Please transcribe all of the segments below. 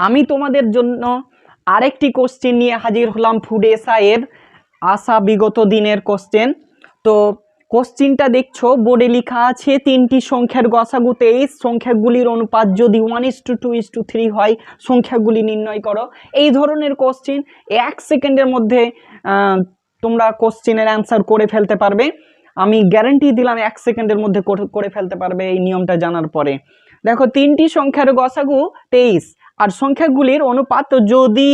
আমি তোমাদের জন্য আরেকটি কোশ্চেন নিয়ে হাজির হলাম ফুড এর আসা বিগত দিনের কোশ্চেন তো কোশ্চেনটা দেখছ বোর্ডে লেখা আছে, তিনটি সংখ্যার গসাগুতে এই সংখ্যাগুলির অনুপাত যদি one is two two is two three হয়, সংখ্যাগুলি নির্ণয় করো। এই ধরনের কোশ্চেন এক সেকেন্ডের মধ্যে তোমরা কোশ্চেনের অ্যান্সার করে ফেলতে পারবে। আমি গ্যারান্টি দিলাম এক সেকেন্ডের মধ্যে করে ফেলতে পারবে এই নিয়মটা জানার পরে। দেখো, তিনটি সংখ্যার গসাগু তেইশ আর সংখ্যাগুলির অনুপাত যদি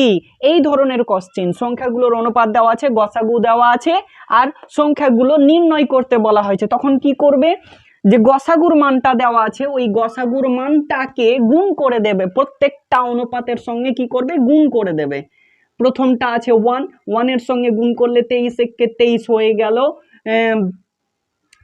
এই ধরনের কোশ্চেন সংখ্যাগুলোর অনুপাত দেওয়া আছে, গসাগু দেওয়া আছে, আর সংখ্যাগুলো নির্ণয় করতে বলা হয়েছে, তখন কি করবে? যে গসাগুর মানটা দেওয়া আছে, ওই গসাগুর মানটাকে গুণ করে দেবে, প্রত্যেকটা অনুপাতের সঙ্গে কি করবে? গুণ করে দেবে। প্রথমটা আছে ওয়ান ওয়ানের সঙ্গে গুণ করলে তেইশ একে তেইশ হয়ে গেল।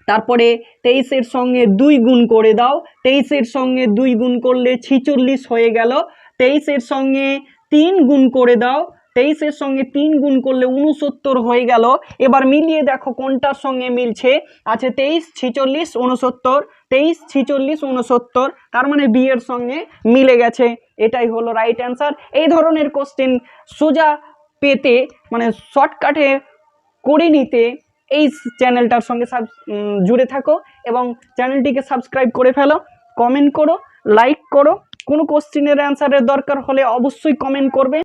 তারপরে তেইশের সঙ্গে দুই গুণ করে দাও, তেইশের সঙ্গে দুই গুণ করলে ছিচল্লিশ হয়ে গেল। তেইশের সঙ্গে তিন গুণ করে দাও। তেইশের সঙ্গে তিন গুণ করলে উনসত্তর হয়ে গেল। এবার মিলিয়ে দেখো কোনটার সঙ্গে মিলছে। আছে তেইশ, ছিচল্লিশ উনসত্তর তেইশ, ছিচল্লিশ উনসত্তর তার মানে বি এর সঙ্গে মিলে গেছে। এটাই হলো রাইট অ্যান্সার এই ধরনের কোশ্চেন সোজা পেতে মানে শর্টকাটে করে নিতে এই চ্যানেলটার সঙ্গে সাব জুড়ে থাকো এবং চ্যানেলটিকে সাবস্ক্রাইব করে ফেলো। কমেন্ট করো লাইক করো। কোনো কোশ্চিনের অ্যান্সারের দরকার হলে অবশ্যই কমেন্ট করবে।